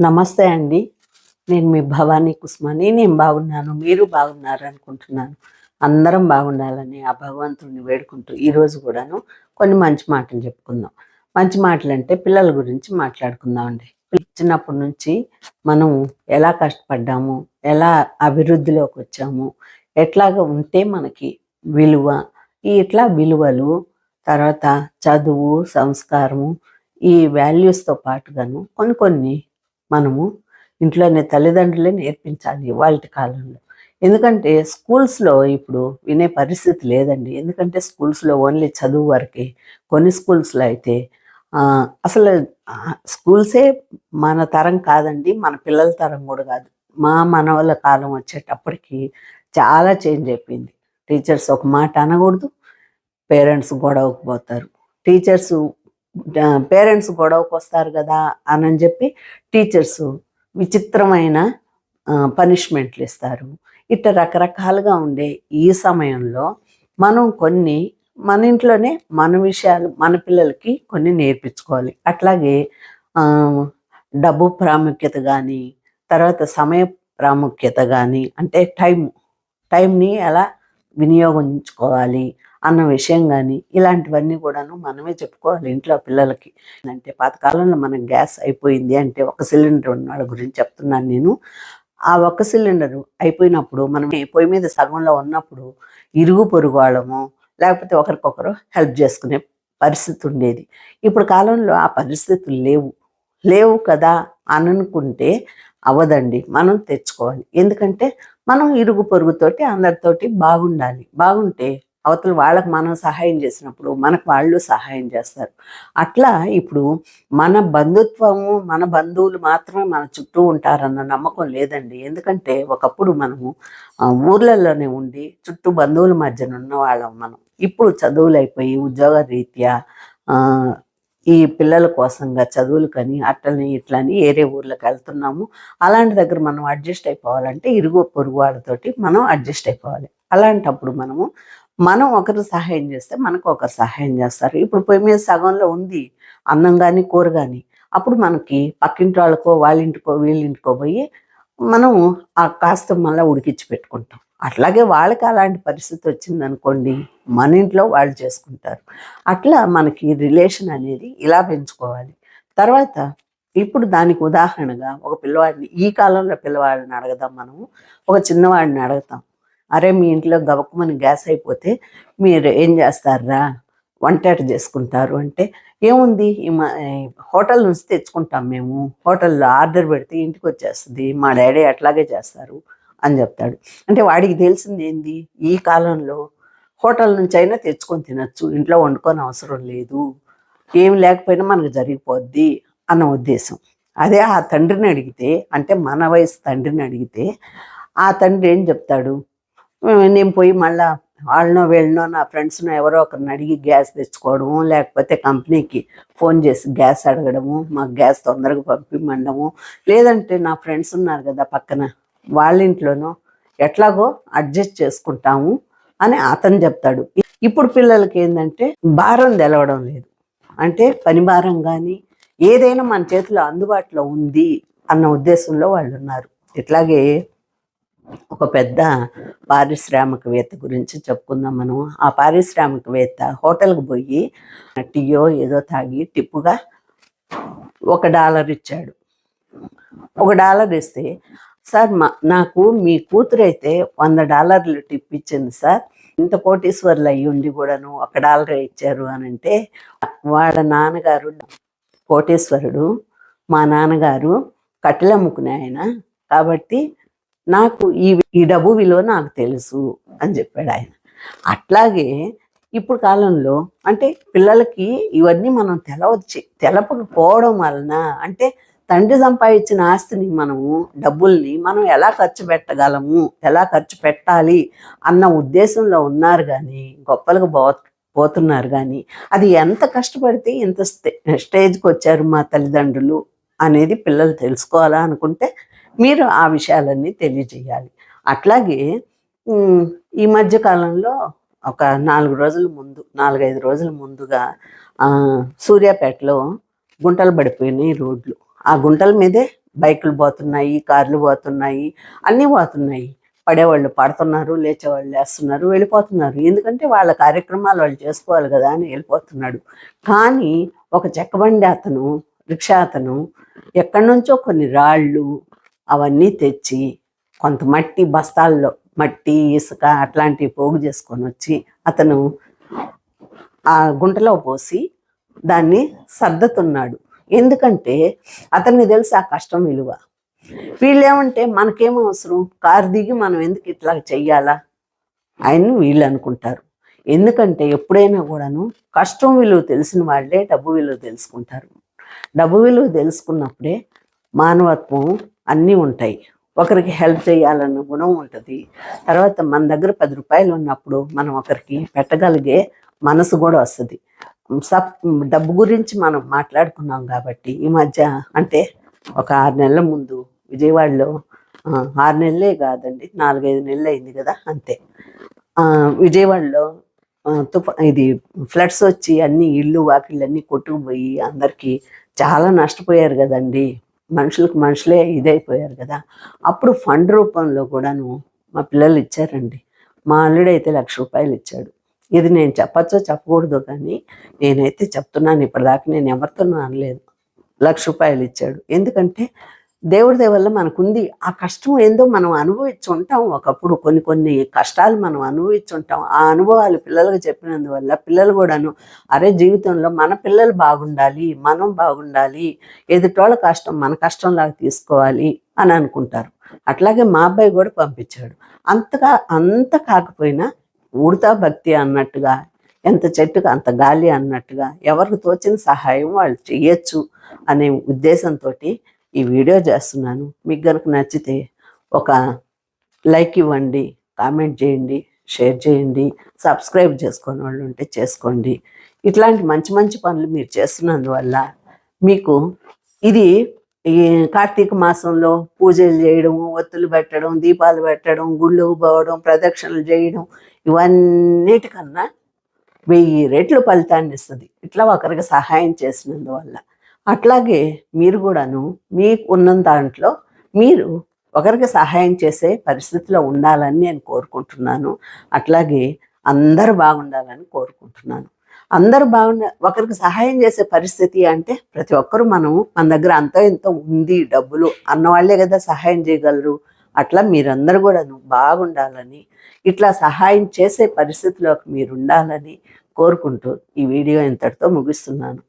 నమస్తే అండి. నేను మీ భవానీ కుస్మాని. నేను బాగున్నాను. మీరు బాగున్నారు అనుకుంటున్నాను. అందరం బాగుండాలని ఆ భగవంతుడిని వేడుకుంటూ ఈరోజు కూడాను కొన్ని మంచి మాటలు చెప్పుకుందాం. మంచి మాటలు అంటే పిల్లల గురించి మాట్లాడుకుందాం అండి. చిన్నప్పటి నుంచి మనం ఎలా కష్టపడ్డాము? ఎలా అభివృద్ధిలోకి వచ్చాము? ఎట్లాగా ఉంటే మనకి విలువ? ఈ ఇట్లా విలువలు? తర్వాత చదువు సంస్కారము ఈ వాల్యూస్తో పాటుగాను కొన్ని కొన్ని మనము ఇంట్లోనే తల్లిదండ్రులే నేర్పించాలి వాళ్ళ కాలంలో. ఎందుకంటే స్కూల్స్లో ఇప్పుడు వినే పరిస్థితి లేదండి. ఎందుకంటే స్కూల్స్లో ఓన్లీ చదువు వరకే. కొన్ని స్కూల్స్లో అయితే అసలు స్కూల్సే మన తరం కాదండి మన పిల్లల తరం కూడా కాదు. మా మనవల కాలం వచ్చేటప్పటికి చాలా చేంజ్ అయిపోయింది. టీచర్స్ ఒక మాట అనకూడదు పేరెంట్స్ గొడవకు పోతారు. టీచర్స్ పేరెంట్స్ గొడవకు వస్తారు కదా అని చెప్పి టీచర్స్ విచిత్రమైన పనిష్మెంట్లు ఇస్తారు. ఇట్లా రకరకాలుగా ఉండే ఈ సమయంలో మనం కొన్ని మన ఇంట్లోనే మన విషయాలు మన పిల్లలకి కొన్ని నేర్పించుకోవాలి. అట్లాగే డబ్బు ప్రాముఖ్యత కానీ తర్వాత సమయ ప్రాముఖ్యత కానీ అంటే టైం టైంని ఎలా వినియోగించుకోవాలి అన్న విషయం కానీ ఇలాంటివన్నీ కూడాను మనమే చెప్పుకోవాలి ఇంట్లో పిల్లలకి. అంటే పాతకాలంలో మనకు గ్యాస్ అయిపోయింది అంటే ఒక సిలిండర్ ఉన్న వాళ్ళ గురించి చెప్తున్నాను నేను. ఆ ఒక్క సిలిండర్ అయిపోయినప్పుడు మనం పొయ్యి మీద సగంలో ఉన్నప్పుడు ఇరుగు పొరుగు వాళ్ళము లేకపోతే ఒకరికొకరు హెల్ప్ చేసుకునే పరిస్థితి ఉండేది. ఇప్పుడు కాలంలో ఆ పరిస్థితులు లేవు. లేవు కదా అని అనుకుంటే అవదండి మనం తెచ్చుకోవాలి. ఎందుకంటే మనం ఇరుగు పొరుగుతోటి అందరితోటి బాగుండాలి. బాగుంటే అవతల వాళ్ళకి మనం సహాయం చేసినప్పుడు మనకు వాళ్ళు సహాయం చేస్తారు. అట్లా ఇప్పుడు మన బంధుత్వము మన బంధువులు మాత్రమే మన చుట్టూ ఉంటారన్న నమ్మకం లేదండి. ఎందుకంటే ఒకప్పుడు మనము ఊర్లలోనే ఉండి చుట్టూ బంధువుల మధ్యన ఉన్న వాళ్ళం మనం. ఇప్పుడు చదువులు అయిపోయి ఉద్యోగ రీత్యా ఈ పిల్లల కోసంగా చదువులు కానీ ఇట్లా ఇట్లని ఏరే ఊర్లకు వెళ్తున్నాము. అలాంటి దగ్గర మనం అడ్జస్ట్ అయిపోవాలంటే ఇరుగు పొరుగు వాళ్ళతోటి మనం అడ్జస్ట్ అయిపోవాలి. అలాంటప్పుడు మనము మనం ఒకరు సహాయం చేస్తే మనకు ఒకరు సహాయం చేస్తారు. ఇప్పుడు పొయ్యి మీద సగంలో ఉంది అన్నం కానీ కూర కానీ అప్పుడు మనకి పక్కింటి వాళ్ళకో వాళ్ళింటికో వీళ్ళింటికో పోయి మనం ఆ కాస్త మళ్ళీ ఉడికించి పెట్టుకుంటాం. అట్లాగే వాళ్ళకి అలాంటి పరిస్థితి వచ్చిందనుకోండి మన ఇంట్లో వాళ్ళు చేసుకుంటారు. అట్లా మనకి రిలేషన్ అనేది ఇలా పెంచుకోవాలి. తర్వాత ఇప్పుడు దానికి ఉదాహరణగా ఒక పిల్లవాడిని ఈ కాలంలో పిల్లవాడిని అడగదాం మనము. ఒక చిన్నవాడిని అడుగుతాం. అరే మీ ఇంట్లో గవకమని గ్యాస్ అయిపోతే మీరు ఏం చేస్తారా? వంట చేసుకుంటారు అంటే ఏముంది? మా- హోటల్ నుంచి తెచ్చుకుంటాం మేము. హోటల్లో ఆర్డర్ పెడితే ఇంటికి వచ్చేస్తుంది. మా డాడీ అట్లాగే చేస్తారు అని చెప్తాడు. అంటే వాడికి తెలిసింది ఏంది? ఈ కాలంలో హోటల్ నుంచి అయినా తెచ్చుకొని తినచ్చు. ఇంట్లో వండుకొని అవసరం లేదు. ఏం లేకపోయినా మనకు జరిగిపోద్ది అన్న ఉద్దేశం. అదే ఆ తండ్రిని అడిగితే అంటే మన వయసు తండ్రిని అడిగితే ఆ తండ్రి ఏం చెప్తాడు? నేను పోయి మళ్ళా వాళ్ళనో వీళ్ళనో నా ఫ్రెండ్స్నో ఎవరో ఒకరిని అడిగి గ్యాస్ తెచ్చుకోవడము లేకపోతే కంపెనీకి ఫోన్ చేసి గ్యాస్ అడగడము మాకు గ్యాస్ తొందరగా పంపిమండము. లేదంటే నా ఫ్రెండ్స్ ఉన్నారు కదా పక్కన వాళ్ళ ఇంట్లోనో ఎట్లాగో అడ్జస్ట్ చేసుకుంటాము అని అతను చెప్తాడు. ఇప్పుడు పిల్లలకి ఏంటంటే భారం తెలవడం లేదు. అంటే పని భారం కానీ ఏదైనా మన చేతిలో అందుబాటులో ఉంది అన్న ఉద్దేశంలో వాళ్ళు ఉన్నారు. ఇట్లాగే ఒక పెద్ద పారిశ్రామికవేత్త గురించి చెప్పుకుందాం మనం. ఆ పారిశ్రామికవేత్త హోటల్కి పోయి టీయో ఏదో తాగి టిప్పుగా ఒక డాలర్ ఇచ్చాడు. ఒక డాలర్ ఇస్తే సార్ మా నాకు మీ కూతురు అయితే వంద డాలర్లు టిప్ ఇచ్చింది సార్. ఇంత కోటీశ్వర్లు అయ్యి ఉండి కూడాను ఒక డాలర్ ఇచ్చారు అని అంటే వాళ్ళ నాన్నగారు కోటేశ్వరుడు మా నాన్నగారు కట్టెలమ్ముకునే ఆయన కాబట్టి నాకు ఈ ఈ డబ్బు విలువ నాకు తెలుసు అని చెప్పాడు ఆయన. అట్లాగే ఇప్పుడు కాలంలో అంటే పిల్లలకి ఇవన్నీ మనం తెలవచ్చు తెలపకపోవడం వలన అంటే తండ్రి సంపాదించిన ఆస్తిని మనము డబ్బుల్ని మనం ఎలా ఖర్చు పెట్టగలము ఎలా ఖర్చు పెట్టాలి అన్న ఉద్దేశంలో ఉన్నారు కానీ గొప్పలకు పో పోతున్నారు కానీ అది ఎంత కష్టపడితే ఇంత స్టే స్టేజ్కి వచ్చారు మా తల్లిదండ్రులు అనేది పిల్లలు తెలుసుకోవాలా అనుకుంటే మీరు ఆ విషయాలన్నీ తెలియజేయాలి. అట్లాగే ఈ మధ్య కాలంలో ఒక నాలుగు రోజుల ముందు నాలుగైదు రోజుల ముందుగా సూర్యాపేటలో గుంటలు పడిపోయినాయి రోడ్లు. ఆ గుంటల మీదే బైకులు పోతున్నాయి కార్లు పోతున్నాయి అన్నీ పోతున్నాయి. పడేవాళ్ళు పడుతున్నారు లేచేవాళ్ళు లేస్తున్నారు వెళ్ళిపోతున్నారు. ఎందుకంటే వాళ్ళ కార్యక్రమాలు వాళ్ళు చేసుకోవాలి కదా అని వెళ్ళిపోతున్నాడు. కానీ ఒక చెక్కబండి అతను రిక్షా అతను ఎక్కడి నుంచో కొన్ని రాళ్ళు అవన్నీ తెచ్చి కొంత మట్టి బస్తాల్లో మట్టి ఇసుక అట్లాంటివి పోగు చేసుకొని వచ్చి అతను ఆ గుంటలో పోసి దాన్ని సర్దుతున్నాడు. ఎందుకంటే అతనికి తెలుసు ఆ కష్టం విలువ. వీళ్ళేమంటే మనకేం అవసరం? కారు దిగి మనం ఎందుకు ఇట్లా చెయ్యాలా? అని వీళ్ళు అనుకుంటారు. ఎందుకంటే ఎప్పుడైనా కూడాను కష్టం విలువ తెలిసిన వాళ్ళే డబ్బు విలువ తెలుసుకుంటారు. డబ్బు విలువ తెలుసుకున్నప్పుడే మానవత్వం అన్నీ ఉంటాయి. ఒకరికి హెల్ప్ చేయాలన్న గుణం ఉంటుంది. తర్వాత మన దగ్గర పది రూపాయలు ఉన్నప్పుడు మనం ఒకరికి పెట్టగలిగే మనసు కూడా వస్తుంది. సప్ డబ్బు గురించి మనం మాట్లాడుకున్నాం కాబట్టి ఈ మధ్య అంటే ఒక ఆరు నెలల ముందు విజయవాడలో ఆరు నెలలే కాదండి నాలుగైదు నెలలు అయింది కదా అంతే. విజయవాడలో తుఫా ఇది ఫ్లడ్స్ వచ్చి అన్ని ఇళ్ళు వాకిళ్ళు అన్నీ కొట్టుకుపోయి అందరికీ చాలా నష్టపోయారు కదండి. మనుషులకు మనుషులే ఇదైపోయారు కదా. అప్పుడు ఫండ్ రూపంలో కూడాను మా పిల్లలు ఇచ్చారండి. మా అల్లుడు అయితే లక్ష రూపాయలు ఇచ్చాడు. ఇది నేను చెప్పచ్చో చెప్పకూడదు కానీ నేనైతే చెప్తున్నాను. ఇప్పటిదాకా నేను ఎవరితోనూ అనలేదు. లక్ష రూపాయలు ఇచ్చాడు. ఎందుకంటే దేవుడి దయ వల్ల మనకుంది. ఆ కష్టం ఏందో మనం అనుభవించి ఉంటాం ఒకప్పుడు కొన్ని కొన్ని కష్టాలు మనం అనుభవించుంటాం ఆ అనుభవాలు పిల్లలకు చెప్పినందువల్ల పిల్లలు కూడాను అరే జీవితంలో మన పిల్లలు బాగుండాలి మనం బాగుండాలి ఎదుటోళ్ళ కష్టం మన కష్టంలాగా తీసుకోవాలి అని అనుకుంటారు. అట్లాగే మా అబ్బాయి కూడా పంపించాడు. అంతగా అంత కాకపోయినా ఉడతా భక్తి అన్నట్టుగా ఎంత చెట్టుకు అంత గాలి అన్నట్టుగా ఎవరికి తోచిన సహాయం వాళ్ళు చేయొచ్చు అనే ఉద్దేశంతో ఈ వీడియో చేస్తున్నాను. మీకు కనుక నచ్చితే ఒక లైక్ ఇవ్వండి కామెంట్ చేయండి షేర్ చేయండి సబ్స్క్రైబ్ చేసుకొని వాళ్ళు ఉంటే చేసుకోండి. ఇట్లాంటి మంచి మంచి పనులు మీరు చేస్తున్నందువల్ల మీకు ఇది ఈ కార్తీక మాసంలో పూజలు చేయడం ఒత్తులు పెట్టడం దీపాలు పెట్టడం గుళ్ళు పోవడం ప్రదక్షిణలు చేయడం ఇవన్నిటికన్నా వెయ్యి రెట్లు ఫలితాన్ని ఇస్తుంది. ఇట్లా ఒకరికి సహాయం చేసినందువల్ల. అట్లాగే మీరు కూడాను మీకు ఉన్న దాంట్లో మీరు ఒకరికి సహాయం చేసే పరిస్థితిలో ఉండాలని నేను కోరుకుంటున్నాను. అట్లాగే అందరు బాగుండాలని కోరుకుంటున్నాను. అందరూ బాగుండ ఒకరికి సహాయం చేసే పరిస్థితి అంటే ప్రతి ఒక్కరు మనం మన దగ్గర అంతో ఎంతో ఉంది డబ్బులు అన్నవాళ్ళే కదా సహాయం చేయగలరు. అట్లా మీరందరూ కూడా బాగుండాలని ఇట్లా సహాయం చేసే పరిస్థితిలోకి మీరు ఉండాలని కోరుకుంటూ ఈ వీడియో ఇంతటితో ముగిస్తున్నాను.